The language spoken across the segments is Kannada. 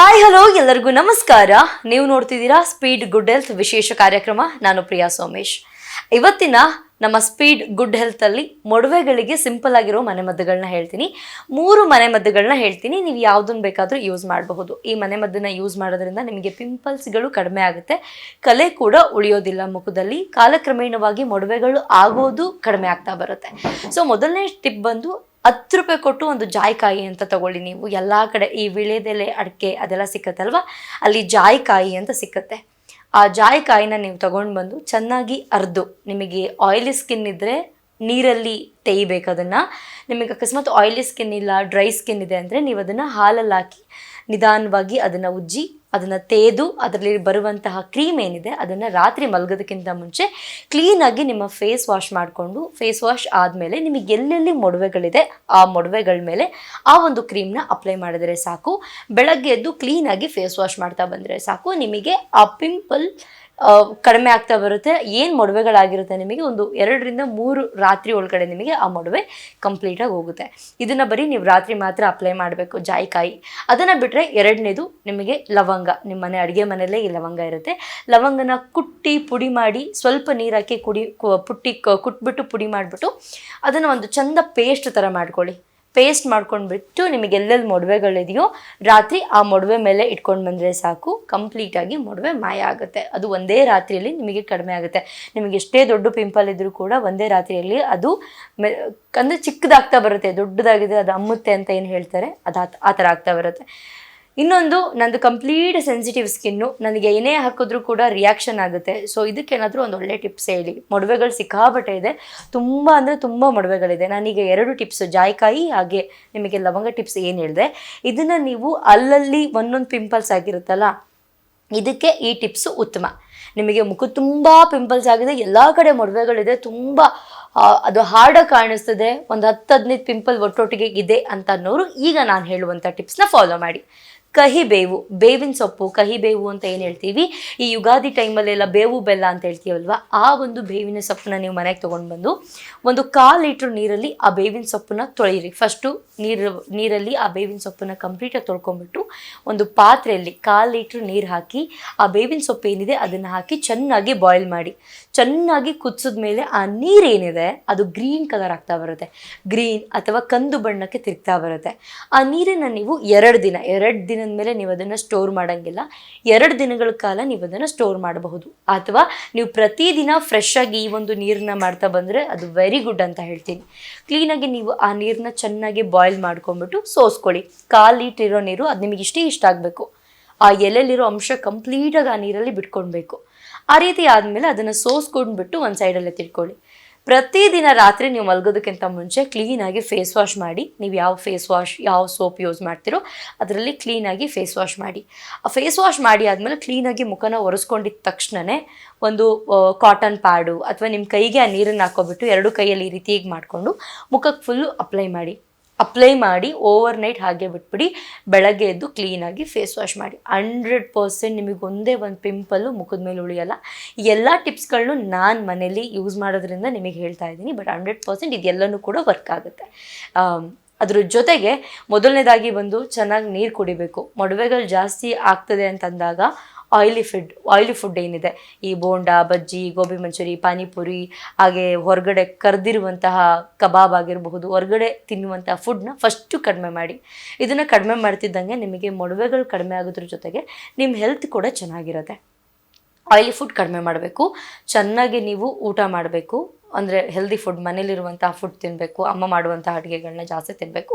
ಹಾಯ್ ಹಲೋ ಎಲ್ಲರಿಗೂ ನಮಸ್ಕಾರ. ನೀವು ನೋಡ್ತಿದ್ದೀರಾ ಸ್ಪೀಡ್ ಗುಡ್ ಹೆಲ್ತ್ ವಿಶೇಷ ಕಾರ್ಯಕ್ರಮ. ನಾನು ಪ್ರಿಯಾ ಸೋಮೇಶ್. ಇವತ್ತಿನ ನಮ್ಮ ಸ್ಪೀಡ್ ಗುಡ್ ಹೆಲ್ತ್ ಅಲ್ಲಿ ಮೊಡವೆಗಳಿಗೆ ಸಿಂಪಲ್ ಆಗಿರೋ ಮನೆಮದ್ದುಗಳನ್ನ ಹೇಳ್ತೀನಿ. ಮೂರು ಮನೆಮದ್ದುಗಳನ್ನ ಹೇಳ್ತೀನಿ. ನೀವು ಯಾವುದನ್ನು ಬೇಕಾದರೂ ಯೂಸ್ ಮಾಡಬಹುದು. ಈ ಮನೆಮದ್ದನ್ನು ಯೂಸ್ ಮಾಡೋದ್ರಿಂದ ನಿಮಗೆ ಪಿಂಪಲ್ಸ್ಗಳು ಕಡಿಮೆ ಆಗುತ್ತೆ. ಕಲೆ ಕೂಡ ಉಳಿಯೋದಿಲ್ಲ ಮುಖದಲ್ಲಿ. ಕಾಲಕ್ರಮೇಣವಾಗಿ ಮೊಡವೆಗಳು ಆಗೋದು ಕಡಿಮೆ ಆಗ್ತಾ ಬರುತ್ತೆ. ಸೊ ಮೊದಲನೇ ಟಿಪ್ ಬಂದು ಹತ್ತು ರೂಪಾಯಿ ಕೊಟ್ಟು ಒಂದು ಜಾಯಿಕಾಯಿ ಅಂತ ತಗೊಳ್ಳಿ ನೀವು. ಎಲ್ಲ ಕಡೆ ಈ ವಿಳೆದೆಲೆ ಅಡಿಕೆ ಅದೆಲ್ಲ ಸಿಕ್ಕತ್ತಲ್ವ? ಅಲ್ಲಿ ಜಾಯಿಕಾಯಿ ಅಂತ ಸಿಕ್ಕತ್ತೆ. ಆ ಜಾಯಿಕಾಯಿನ ನೀವು ತಗೊಂಡು ಬಂದು ಚೆನ್ನಾಗಿ ಅರ್ದು. ನಿಮಗೆ ಆಯಿಲಿ ಸ್ಕಿನ್ ಇದ್ದರೆ ನೀರಲ್ಲಿ ತೇಯ್ಬೇಕು ಅದನ್ನು. ನಿಮಗೆ ಅಕಸ್ಮಾತ್ ಆಯಿಲಿ ಸ್ಕಿನ್ ಇಲ್ಲ ಡ್ರೈ ಸ್ಕಿನ್ ಇದೆ ಅಂದರೆ ನೀವು ಅದನ್ನು ಹಾಲಲ್ಲಿ ಹಾಕಿ ನಿಧಾನವಾಗಿ ಅದನ್ನು ಉಜ್ಜಿ ಅದನ್ನು ತೇದು ಅದರಲ್ಲಿ ಬರುವಂತಹ ಕ್ರೀಮ್ ಏನಿದೆ ಅದನ್ನು ರಾತ್ರಿ ಮಲಗೋದಕ್ಕಿಂತ ಮುಂಚೆ ಕ್ಲೀನಾಗಿ ನಿಮ್ಮ ಫೇಸ್ ವಾಶ್ ಮಾಡಿಕೊಂಡು ಫೇಸ್ ವಾಶ್ ಆದಮೇಲೆ ನಿಮಗೆ ಎಲ್ಲೆಲ್ಲಿ ಮೊಡವೆಗಳಿದೆ ಆ ಮೊಡವೆಗಳ ಮೇಲೆ ಆ ಒಂದು ಕ್ರೀಮ್ನ ಅಪ್ಲೈ ಮಾಡಿದರೆ ಸಾಕು. ಬೆಳಗ್ಗೆ ಎದ್ದು ಕ್ಲೀನಾಗಿ ಫೇಸ್ ವಾಶ್ ಮಾಡ್ತಾ ಬಂದರೆ ಸಾಕು. ನಿಮಗೆ ಆ ಪಿಂಪಲ್ ಕಡಿಮೆ ಆಗ್ತಾ ಬರುತ್ತೆ. ಏನು ಮೊಡವೆಗಳಾಗಿರುತ್ತೆ ನಿಮಗೆ? ಒಂದು ಎರಡರಿಂದ ಮೂರು ರಾತ್ರಿ ಒಳಗಡೆ ನಿಮಗೆ ಆ ಮೊಡವೆ ಕಂಪ್ಲೀಟಾಗಿ ಹೋಗುತ್ತೆ. ಇದನ್ನು ಬರೀ ನೀವು ರಾತ್ರಿ ಮಾತ್ರ ಅಪ್ಲೈ ಮಾಡಬೇಕು, ಜಾಯಿಕಾಯಿ. ಅದನ್ನು ಬಿಟ್ಟರೆ ಎರಡನೇದು ನಿಮಗೆ ಲವಂಗ. ನಿಮ್ಮ ಮನೆ, ಅಡುಗೆ ಮನೆಯಲ್ಲೇ ಈ ಲವಂಗ ಇರುತ್ತೆ. ಲವಂಗನ ಕುಟ್ಟಿ, ಪುಡಿ ಮಾಡಿ, ಸ್ವಲ್ಪ ನೀರು ಹಾಕಿ ಕುಡಿ ಪುಟ್ಟಿ ಕುಟ್ಬಿಟ್ಟು ಪುಡಿ ಮಾಡಿಬಿಟ್ಟು ಅದನ್ನು ಒಂದು ಚಂದ ಪೇಸ್ಟ್ ಥರ ಮಾಡ್ಕೊಳ್ಳಿ. ಪೇಸ್ಟ್ ಮಾಡ್ಕೊಂಡ್ಬಿಟ್ಟು ನಿಮಗೆ ಎಲ್ಲೆಲ್ಲಿ ಮೊಡವೆಗಳಿದೆಯೋ ರಾತ್ರಿ ಆ ಮೊಡವೆ ಮೇಲೆ ಇಟ್ಕೊಂಡು ಬಂದರೆ ಸಾಕು. ಕಂಪ್ಲೀಟಾಗಿ ಮೊಡವೆ ಮಾಯ ಆಗುತ್ತೆ. ಅದು ಒಂದೇ ರಾತ್ರಿಯಲ್ಲಿ ನಿಮಗೆ ಕಡಿಮೆ ಆಗುತ್ತೆ. ನಿಮಗೆ ಎಷ್ಟೇ ದೊಡ್ಡ ಪಿಂಪಲ್ ಇದ್ದರೂ ಕೂಡ ಒಂದೇ ರಾತ್ರಿಯಲ್ಲಿ ಅದು ಮೆ, ಅಂದರೆ ಚಿಕ್ಕದಾಗ್ತಾ ಬರುತ್ತೆ, ದೊಡ್ಡದಾಗಿದೆ, ಅದು ಅಮ್ಮುತ್ತೆ ಅಂತ ಏನು ಹೇಳ್ತಾರೆ, ಅದು ಆ- ಥರ ಆಗ್ತಾ ಬರುತ್ತೆ. ಇನ್ನೊಂದು, ನಂದು ಕಂಪ್ಲೀಟ್ ಸೆನ್ಸಿಟಿವ್ ಸ್ಕಿನ್ನು ನನಗೆ ಏನೇ ಹಾಕಿದ್ರೂ ಕೂಡ ರಿಯಾಕ್ಷನ್ ಆಗುತ್ತೆ. ಸೊ ಇದಕ್ಕೇನಾದರೂ ಒಂದು ಒಳ್ಳೆ ಟಿಪ್ಸ್ ಹೇಳಿ. ಮೊಡವೆಗಳು ಸಿಕ್ಕಾಬಟ್ಟೆ ಇದೆ. ತುಂಬ ಅಂದರೆ ತುಂಬ ಮೊಡವೆಗಳಿದೆ. ನಾನೀಗ ಎರಡು ಟಿಪ್ಸ್ ಜಾಯಿಕಾಯಿ ಹಾಗೆ ನಿಮಗೆ ಲವಂಗ ಟಿಪ್ಸ್ ಏನು ಹೇಳಿದೆ. ಇದನ್ನು ನೀವು ಅಲ್ಲಲ್ಲಿ ಒಂದೊಂದು ಪಿಂಪಲ್ಸ್ ಆಗಿರುತ್ತಲ್ಲ ಇದಕ್ಕೆ ಈ ಟಿಪ್ಸು ಉತ್ತಮ. ನಿಮಗೆ ಮುಖ ತುಂಬ ಪಿಂಪಲ್ಸ್ ಆಗಿದೆ. ಎಲ್ಲ ಕಡೆ ಮೊಡವೆಗಳಿದೆ. ತುಂಬ ಅದು ಹಾರ್ಡಾಗಿ ಕಾಣಿಸ್ತದೆ. ಒಂದು ಹತ್ತು ಹದಿನೈದು ಪಿಂಪಲ್ ಒಟ್ಟೊಟ್ಟಿಗೆ ಇದೆ ಅಂತ ಅನ್ನೋರು ಈಗ ನಾನು ಹೇಳುವಂಥ ಟಿಪ್ಸ್ನ ಫಾಲೋ ಮಾಡಿ. ಕಹಿ ಬೇವು ಬೇವಿನ ಸೊಪ್ಪು ಕಹಿ ಬೇವು ಅಂತ ಏನು ಹೇಳ್ತೀವಿ? ಈ ಯುಗಾದಿ ಟೈಮಲ್ಲೆಲ್ಲ ಬೇವು ಬೆಲ್ಲ ಅಂತ ಹೇಳ್ತೀವಲ್ವ? ಆ ಒಂದು ಬೇವಿನ ಸೊಪ್ಪನ್ನ ನೀವು ಮನೆಗೆ ತೊಗೊಂಡು ಬಂದು ಒಂದು ಕಾಲು ಲೀಟ್ರ್ ನೀರಲ್ಲಿ ಆ ಬೇವಿನ ಸೊಪ್ಪನ್ನ ತೊಳೆಯಿರಿ ಫಸ್ಟು ನೀರು, ನೀರಲ್ಲಿ ಆ ಬೇವಿನ ಸೊಪ್ಪನ್ನ ಕಂಪ್ಲೀಟಾಗಿ ತೊಳ್ಕೊಂಬಿಟ್ಟು ಒಂದು ಪಾತ್ರೆಯಲ್ಲಿ ಕಾಲು ಲೀಟ್ರ್ ನೀರು ಹಾಕಿ ಆ ಬೇವಿನ ಸೊಪ್ಪು ಏನಿದೆ ಅದನ್ನು ಹಾಕಿ ಚೆನ್ನಾಗಿ ಬಾಯ್ಲ್ ಮಾಡಿ. ಚೆನ್ನಾಗಿ ಕುದಿಸಿದ ಮೇಲೆ ಆ ನೀರೇನಿದೆ ಅದು ಗ್ರೀನ್ ಕಲರ್ ಆಗ್ತಾ ಬರುತ್ತೆ. ಗ್ರೀನ್ ಅಥವಾ ಕಂದು ಬಣ್ಣಕ್ಕೆ ತಿರುಗ್ತಾ ಬರುತ್ತೆ. ಆ ನೀರನ್ನು ನೀವು ಎರಡು ದಿನ, ಎರಡು ದಿನದ ಮೇಲೆ ನೀವು ಅದನ್ನು ಸ್ಟೋರ್ ಮಾಡೋಂಗಿಲ್ಲ. ಎರಡು ದಿನಗಳ ಕಾಲ ನೀವು ಅದನ್ನು ಸ್ಟೋರ್ ಮಾಡಬಹುದು. ಅಥವಾ ನೀವು ಪ್ರತಿದಿನ ಫ್ರೆಶ್ ಆಗಿ ಈ ಒಂದು ನೀರನ್ನ ಮಾಡ್ತಾ ಬಂದರೆ ಅದು ವೆರಿ ಗುಡ್ ಅಂತ ಹೇಳ್ತೀನಿ. ಕ್ಲೀನಾಗಿ ನೀವು ಆ ನೀರನ್ನ ಚೆನ್ನಾಗಿ ಬಾಯ್ಲ್ ಮಾಡ್ಕೊಂಬಿಟ್ಟು ಸೋಸ್ಕೊಳ್ಳಿ. ಕಾಲು ಲೀಟ್ರಿರೋ ನೀರು ಅದು ನಿಮಗೆ ಇಷ್ಟೇ ಇಷ್ಟ ಆಗಬೇಕು. ಆ ಎಲೆಲಿರೋ ಅಂಶ ಕಂಪ್ಲೀಟಾಗಿ ಆ ನೀರಲ್ಲಿ ಬಿಟ್ಕೊಳ್ಬೇಕು ಆ ರೀತಿ ಆದಮೇಲೆ ಅದನ್ನು ಸೋಸ್ಕೊಂಡ್ಬಿಟ್ಟು ಒಂದು ಸೈಡಲ್ಲೇ ತಿಳ್ಕೊಳ್ಳಿ ಪ್ರತಿದಿನ ರಾತ್ರಿ ನೀವು ಮಲಗೋದಕ್ಕಿಂತ ಮುಂಚೆ ಕ್ಲೀನಾಗಿ ಫೇಸ್ ವಾಶ್ ಮಾಡಿ, ನೀವು ಯಾವ ಫೇಸ್ ವಾಶ್ ಯಾವ ಸೋಪ್ ಯೂಸ್ ಮಾಡ್ತೀರೋ ಅದರಲ್ಲಿ ಕ್ಲೀನಾಗಿ ಫೇಸ್ ವಾಶ್ ಮಾಡಿ. ಆ ಫೇಸ್ ವಾಶ್ ಮಾಡಿ ಆದಮೇಲೆ ಕ್ಲೀನಾಗಿ ಮುಖನ ಒರೆಸ್ಕೊಂಡಿದ್ದ ತಕ್ಷಣವೇ ಒಂದು ಕಾಟನ್ ಪ್ಯಾಡು ಅಥವಾ ನಿಮ್ಮ ಕೈಗೆ ಆ ನೀರನ್ನು ಹಾಕೋಬಿಟ್ಟು ಎರಡು ಕೈಯಲ್ಲಿ ಈ ರೀತಿ ಮಾಡಿಕೊಂಡು ಮುಖಕ್ಕೆ ಫುಲ್ಲು ಅಪ್ಲೈ ಮಾಡಿ. ಅಪ್ಲೈ ಮಾಡಿ ಓವರ್ ನೈಟ್ ಹಾಗೆ ಬಿಟ್ಬಿಡಿ, ಬೆಳಗ್ಗೆ ಎದ್ದು ಕ್ಲೀನಾಗಿ ಫೇಸ್ ವಾಶ್ ಮಾಡಿ. ಹಂಡ್ರೆಡ್ ಪರ್ಸೆಂಟ್ ನಿಮಗೆ ಒಂದೇ ಒಂದು ಪಿಂಪಲ್ಲು ಮುಖದ ಮೇಲೆ ಉಳಿಯಲ್ಲ. ಎಲ್ಲ ಟಿಪ್ಸ್ಗಳನ್ನು ನಾನು ಮನೇಲಿ ಯೂಸ್ ಮಾಡೋದ್ರಿಂದ ನಿಮಗೆ ಹೇಳ್ತಾ ಇದ್ದೀನಿ ಬಟ್ ಹಂಡ್ರೆಡ್ ಪರ್ಸೆಂಟ್ ಇದೆಲ್ಲನೂ ಕೂಡ ವರ್ಕ್ ಆಗುತ್ತೆ. ಅದ್ರ ಜೊತೆಗೆ ಮೊದಲನೇದಾಗಿ ಬಂದು ಚೆನ್ನಾಗಿ ನೀರು ಕುಡಿಬೇಕು. ಮೊಡವೆಗಳು ಜಾಸ್ತಿ ಆಗ್ತದೆ ಅಂತಂದಾಗ ಆಯಿಲಿ ಫುಡ್ ಆಯಿಲಿ ಫುಡ್ ಏನಿದೆ? ಈ ಬೋಂಡಾ, ಬಜ್ಜಿ, ಗೋಬಿ ಮಂಚೂರಿ, ಪಾನಿಪುರಿ, ಹಾಗೆ ಹೊರಗಡೆ ಕರೆದಿರುವಂತಹ ಕಬಾಬ್ ಆಗಿರಬಹುದು, ಹೊರಗಡೆ ತಿನ್ನುವಂತಹ ಫುಡ್ನ ಫಸ್ಟು ಕಡಿಮೆ ಮಾಡಿ. ಇದನ್ನು ಕಡಿಮೆ ಮಾಡ್ತಿದ್ದಂಗೆ ನಿಮಗೆ ಮೊಡವೆಗಳು ಕಡಿಮೆ ಆಗೋದ್ರ ಜೊತೆಗೆ ನಿಮ್ಮ ಹೆಲ್ತ್ ಕೂಡ ಚೆನ್ನಾಗಿರುತ್ತೆ. ಆಯಿಲಿ ಫುಡ್ ಕಡಿಮೆ ಮಾಡಬೇಕು. ಚೆನ್ನಾಗಿ ನೀವು ಊಟ ಮಾಡಬೇಕು. ಅಂದರೆ ಹೆಲ್ದಿ ಫುಡ್ ಮನೇಲಿರುವಂಥ ಫುಡ್ ತಿನ್ನಬೇಕು ಅಮ್ಮ ಮಾಡುವಂಥ ಅಡುಗೆಗಳನ್ನ ಜಾಸ್ತಿ ತಿನ್ನಬೇಕು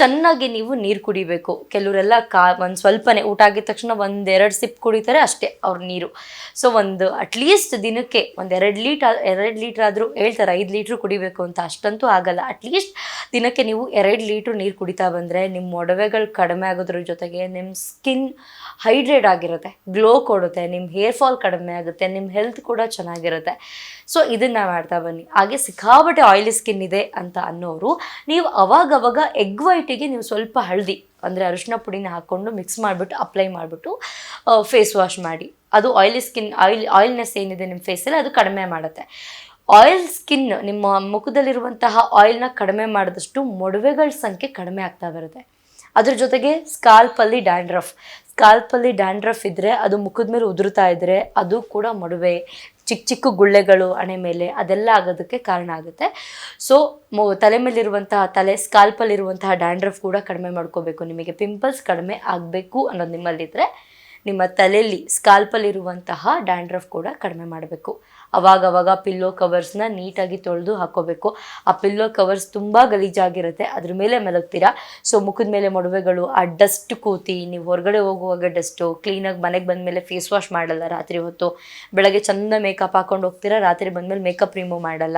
ಚೆನ್ನಾಗಿ ನೀವು ನೀರು ಕುಡಿಬೇಕು. ಕೆಲವರೆಲ್ಲ ಕಾ, ಒಂದು ಸ್ವಲ್ಪನೇ ಊಟ ಆಗಿದ ತಕ್ಷಣ ಒಂದೆರಡು ಸಿಪ್ ಕುಡಿತಾರೆ ಅಷ್ಟೇ ಅವ್ರ ನೀರು. ಸೊ ಒಂದು ಅಟ್ಲೀಸ್ಟ್ ದಿನಕ್ಕೆ ಒಂದು ಎರಡು ಲೀಟರ್ ಎರಡು ಲೀಟ್ರ್ ಆದರೂ ಹೇಳ್ತಾರೆ, ಐದು ಲೀಟ್ರ್ ಕುಡಿಬೇಕು ಅಂತ ಅಷ್ಟಂತೂ ಆಗಲ್ಲ. ಅಟ್ಲೀಸ್ಟ್ ದಿನಕ್ಕೆ ನೀವು ಎರಡು ಲೀಟ್ರ್ ನೀರು ಕುಡಿತಾ ಬಂದರೆ ನಿಮ್ಮ ಮೊಡವೆಗಳು ಕಡಿಮೆ ಆಗೋದ್ರ ಜೊತೆಗೆ ನಿಮ್ಮ ಸ್ಕಿನ್ ಹೈಡ್ರೇಟ್ ಆಗಿರುತ್ತೆ ಗ್ಲೋ ಕೊಡುತ್ತೆ ನಿಮ್ಮ ಹೇರ್ ಫಾಲ್ ಕಡಿಮೆ ಆಗುತ್ತೆ ನಿಮ್ಮ ಹೆಲ್ತ್ ಕೂಡ ಚೆನ್ನಾಗಿರುತ್ತೆ. ಸೊ ಇದನ್ನು ಮಾಡ್ತಾ ಬನ್ನಿ. ಹಾಗೆ ಸಿಕ್ಕಾಬಟ್ಟೆ ಆಯಿಲಿ ಸ್ಕಿನ್ ಇದೆ ಅಂತ ಅನ್ನೋರು, ನೀವು ಅವಾಗವಾಗ ಎಗ್ ವೈಟಿಗೆ ನೀವು ಸ್ವಲ್ಪ ಹಳದಿ, ಅಂದರೆ ಅರಿಶಿನ ಪುಡಿನ ಹಾಕ್ಕೊಂಡು ಮಿಕ್ಸ್ ಮಾಡಿಬಿಟ್ಟು ಅಪ್ಲೈ ಮಾಡಿಬಿಟ್ಟು ಫೇಸ್ ವಾಶ್ ಮಾಡಿ. ಅದು ಆಯಿಲಿ ಸ್ಕಿನ್ ಆಯಿಲ್ ಆಯಿಲ್ನೆಸ್ ಏನಿದೆ ನಿಮ್ಮ ಫೇಸಲ್ಲಿ ಅದು ಕಡಿಮೆ ಮಾಡುತ್ತೆ. ಆಯಿಲ್ ಸ್ಕಿನ್ ನಿಮ್ಮ ಮುಖದಲ್ಲಿರುವಂತಹ ಆಯಿಲ್ನ ಕಡಿಮೆ ಮಾಡಿದಷ್ಟು ಮೊಡವೆಗಳ ಸಂಖ್ಯೆ ಕಡಿಮೆ ಆಗ್ತಾ ಬರುತ್ತೆ. ಅದ್ರ ಜೊತೆಗೆ ಸ್ಕಾಲ್ಪಲ್ಲಿ ಡ್ಯಾಂಡ್ರಫ್ ಸ್ಕಾಲ್ಪಲ್ಲಿ ಡ್ಯಾಂಡ್ರಫ್ ಇದ್ದರೆ ಅದು ಮುಖದ ಮೇಲೆ ಉದುರುತ್ತಾ ಇದ್ದರೆ ಅದು ಕೂಡ ಮೊಡವೆ, ಚಿಕ್ಕ ಚಿಕ್ಕ ಗುಳ್ಳೆಗಳು ಹಣೆ ಮೇಲೆ ಅದೆಲ್ಲ ಆಗೋದಕ್ಕೆ ಕಾರಣ ಆಗುತ್ತೆ. ಸೊ ತಲೆ ಮೇಲಿರುವಂತಹ, ತಲೆ ಸ್ಕಾಲ್ಪಲ್ಲಿರುವಂತಹ ಡ್ಯಾಂಡ್ರಫ್ ಕೂಡ ಕಡಿಮೆ ಮಾಡ್ಕೋಬೇಕು. ನಿಮಗೆ ಪಿಂಪಲ್ಸ್ ಕಡಿಮೆ ಆಗಬೇಕು ಅನ್ನೋದು ನಿಮ್ಮಲ್ಲಿದ್ದರೆ ನಿಮ್ಮ ತಲೆಯಲ್ಲಿ ಸ್ಕಾಲ್ಪಲ್ಲಿರುವಂತಹ ಡ್ಯಾಂಡ್ರಫ್ ಕೂಡ ಕಡಿಮೆ ಮಾಡಬೇಕು. ಅವಾಗ ಅವಾಗ ಪಿಲ್ಲೋ ಕವರ್ಸ್ನ ನೀಟಾಗಿ ತೊಳೆದು ಹಾಕೋಬೇಕು. ಆ ಪಿಲ್ಲೋ ಕವರ್ಸ್ ತುಂಬ ಗಲೀಜಾಗಿರುತ್ತೆ. ಅದ್ರ ಮೇಲೆ ಮಲಗ್ತೀರಾ? ಸೊ ಮುಖದ ಮೇಲೆ ಮೊಡವೆಗಳು, ಆ ಡಸ್ಟ್ ಕೂತಿ, ನೀವು ಹೊರಗಡೆ ಹೋಗುವಾಗ ಡಸ್ಟು ಕ್ಲೀನಾಗಿ ಮನೆಗೆ ಬಂದಮೇಲೆ ಫೇಸ್ ವಾಶ್ ಮಾಡಲ್ಲ ರಾತ್ರಿ ಹೊತ್ತು. ಬೆಳಗ್ಗೆ ಚೆಂದ ಮೇಕಪ್ ಹಾಕೊಂಡು ಹೋಗ್ತೀರಾ? ರಾತ್ರಿ ಬಂದಮೇಲೆ ಮೇಕಪ್ ರಿಮೂವ್ ಮಾಡಲ್ಲ.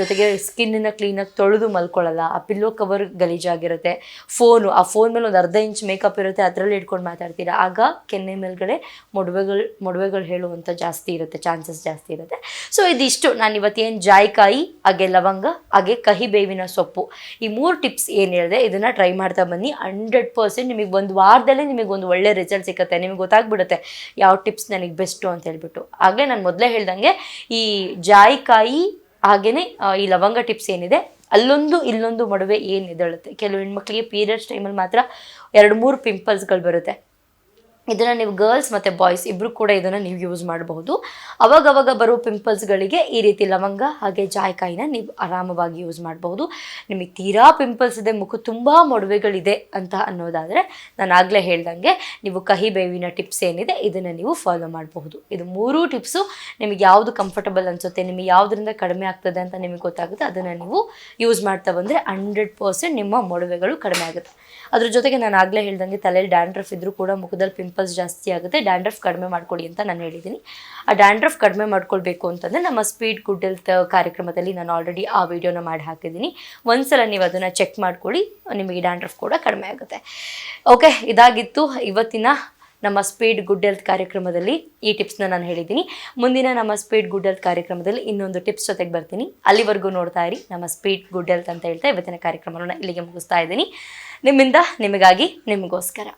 ಜೊತೆಗೆ ಸ್ಕಿನ್ನ ಕ್ಲೀನಾಗಿ ತೊಳೆದು ಮಲ್ಕೊಳ್ಳಲ್ಲ, ಆ ಪಿಲ್ಲೋ ಕವರ್ ಗಲೀಜಾಗಿರುತ್ತೆ. ಫೋನು ಆ ಫೋನ್ ಮೇಲೆ ಒಂದು ಅರ್ಧ ಇಂಚ್ ಮೇಕಪ್ ಇರುತ್ತೆ, ಅದರಲ್ಲಿ ಇಟ್ಕೊಂಡು ಮಾತಾಡ್ತೀರಾ. ಆಗ ಕೆನ್ನೆ ಮೇಲ್ಗಡೆ ಮೊಡವೆಗಳು ಮೊಡವೆಗಳು ಹೇಳುವಂಥ ಜಾಸ್ತಿ ಇರುತ್ತೆ ಚಾನ್ಸಸ್ ಜಾಸ್ತಿ ಇರುತ್ತೆ. ಸೊ ಇದಿಷ್ಟು. ನಾನು ಇವತ್ತೇನು ಜಾಯಿಕಾಯಿ, ಹಾಗೆ ಲವಂಗ, ಹಾಗೆ ಕಹಿ ಬೇವಿನ ಸೊಪ್ಪು. ಈ ಮೂರು ಟಿಪ್ಸ್ ಏನು ಹೇಳಿದೆ, ಇದನ್ನು ಟ್ರೈ ಮಾಡ್ತಾ ಬನ್ನಿ. ಹಂಡ್ರೆಡ್ ಪರ್ಸೆಂಟ್ ನಿಮಗೆ ಒಂದು ವಾರದಲ್ಲೇ ನಿಮಗೆ ಒಂದು ಒಳ್ಳೆ ರಿಸಲ್ಟ್ ಸಿಗುತ್ತೆ ನಿಮಗೆ ಗೊತ್ತಾಗ್ಬಿಡುತ್ತೆ ಯಾವ ಟಿಪ್ಸ್ ನನಗೆ ಬೆಸ್ಟು ಅಂತ ಹೇಳ್ಬಿಟ್ಟು. ಹಾಗೆ ನಾನು ಮೊದಲೇ ಹೇಳ್ದಂಗೆ ಈ ಜಾಯಿಕಾಯಿ ಹಾಗೆಯೇ ಈ ಲವಂಗ ಟಿಪ್ಸ್ ಏನಿದೆ, ಅಲ್ಲೊಂದು ಇಲ್ಲೊಂದು ಮಡುವೆ ಏನು ಎದ್ದೇಳುತ್ತೆ ಕೆಲವು ಹೆಣ್ಮಕ್ಳಿಗೆ ಪೀರಿಯಡ್ಸ್ ಟೈಮಲ್ಲಿ ಮಾತ್ರ ಎರಡು ಮೂರು ಪಿಂಪಲ್ಸ್ಗಳು ಬರುತ್ತೆ. ಇದನ್ನು ನೀವು ಗರ್ಲ್ಸ್ ಮತ್ತು ಬಾಯ್ಸ್ ಇಬ್ಬರು ಕೂಡ ಇದನ್ನು ನೀವು ಯೂಸ್ ಮಾಡಬಹುದು. ಅವಾಗ ಅವಾಗ ಬರೋ ಪಿಂಪಲ್ಸ್ಗಳಿಗೆ ಈ ರೀತಿ ಲವಂಗ ಹಾಗೆ ಜಾಯ್ಕಾಯಿನ ನೀವು ಆರಾಮವಾಗಿ ಯೂಸ್ ಮಾಡಬಹುದು. ನಿಮಗೆ ತೀರಾ ಪಿಂಪಲ್ಸ್ ಇದೆ, ಮುಖ ತುಂಬ ಮೊಡವೆಗಳಿದೆ ಅಂತ ಅನ್ನೋದಾದರೆ ನಾನು ಆಗಲೇ ಹೇಳ್ದಂಗೆ ನೀವು ಕಹಿ ಬೇವಿನ ಟಿಪ್ಸ್ ಏನಿದೆ ಇದನ್ನು ನೀವು ಫಾಲೋ ಮಾಡಬಹುದು. ಇದು ಮೂರೂ ಟಿಪ್ಸು ನಿಮಗೆ ಯಾವುದು ಕಂಫರ್ಟಬಲ್ ಅನಿಸುತ್ತೆ, ನಿಮಗೆ ಯಾವುದರಿಂದ ಕಡಿಮೆ ಆಗ್ತದೆ ಅಂತ ನಿಮಗೆ ಗೊತ್ತಾಗುತ್ತೆ, ಅದನ್ನು ನೀವು ಯೂಸ್ ಮಾಡ್ತಾ ಬಂದರೆ ಹಂಡ್ರೆಡ್ ಪರ್ಸೆಂಟ್ ನಿಮ್ಮ ಮೊಡವೆಗಳು ಕಡಿಮೆ ಆಗುತ್ತೆ. ಅದ್ರ ಜೊತೆಗೆ ನಾನು ಆಗಲೇ ಹೇಳ್ದಂಗೆ ತಲೆಯಲ್ಲಿ ಡ್ಯಾಂಡ್ರಫ್ ಇದ್ದರೂ ಕೂಡ ಮುಖದಲ್ಲಿ ಪಿಂಪಲ್ಸ್ ಜಾಸ್ತಿ ಆಗುತ್ತೆ ಡ್ಯಾಂಡ್ರಫ್ ಕಡಿಮೆ ಮಾಡ್ಕೊಳ್ಳಿ ಅಂತ ನಾನು ಹೇಳಿದ್ದೀನಿ ಆ ಡ್ಯಾಂಡ್ರಫ್ ಕಡಿಮೆ ಮಾಡ್ಕೊಳ್ಬೇಕು ಅಂತಂದರೆ ನಮ್ಮ ಸ್ಪೀಡ್ ಗುಡ್ ಹೆಲ್ತ್ ಕಾರ್ಯಕ್ರಮದಲ್ಲಿ ನಾನು ಆಲ್ರೆಡಿ ಆ ವಿಡಿಯೋನ ಮಾಡಿ ಹಾಕಿದ್ದೀನಿ ಒಂದ್ಸಲ ನೀವು ಅದನ್ನು ಚೆಕ್ ಮಾಡ್ಕೊಳ್ಳಿ ನಿಮಗೆ ಡ್ಯಾಂಡ್ರಫ್ ಕೂಡ ಕಡಿಮೆ ಆಗುತ್ತೆ. ಓಕೆ ಇದಾಗಿತ್ತು ಇವತ್ತಿನ ನಮ್ಮ ಸ್ಪೀಡ್ ಗುಡ್ ಹೆಲ್ತ್ ಕಾರ್ಯಕ್ರಮದಲ್ಲಿ ಈ ಟಿಪ್ಸ್ನ ನಾನು ಹೇಳಿದ್ದೀನಿ ಮುಂದಿನ ನಮ್ಮ ಸ್ಪೀಡ್ ಗುಡ್ ಹೆಲ್ತ್ ಕಾರ್ಯಕ್ರಮದಲ್ಲಿ ಇನ್ನೊಂದು ಟಿಪ್ಸ್ ಜೊತೆಗೆ ಬರ್ತೀನಿ. ಅಲ್ಲಿವರೆಗೂ ನೋಡ್ತಾ ಇರಿ, ನಮ್ಮ ಸ್ಪೀಡ್ ಗುಡ್ ಹೆಲ್ತ್ ಅಂತ ಹೇಳ್ತಾ ಇವತ್ತಿನ ಕಾರ್ಯಕ್ರಮವನ್ನು ಇಲ್ಲಿಗೆ ಮುಗಿಸ್ತಾ ಇದ್ದೀನಿ. ನಿಮ್ಮಿಂದ ನಿಮಗಾಗಿ ನಿಮಗೋಸ್ಕರ.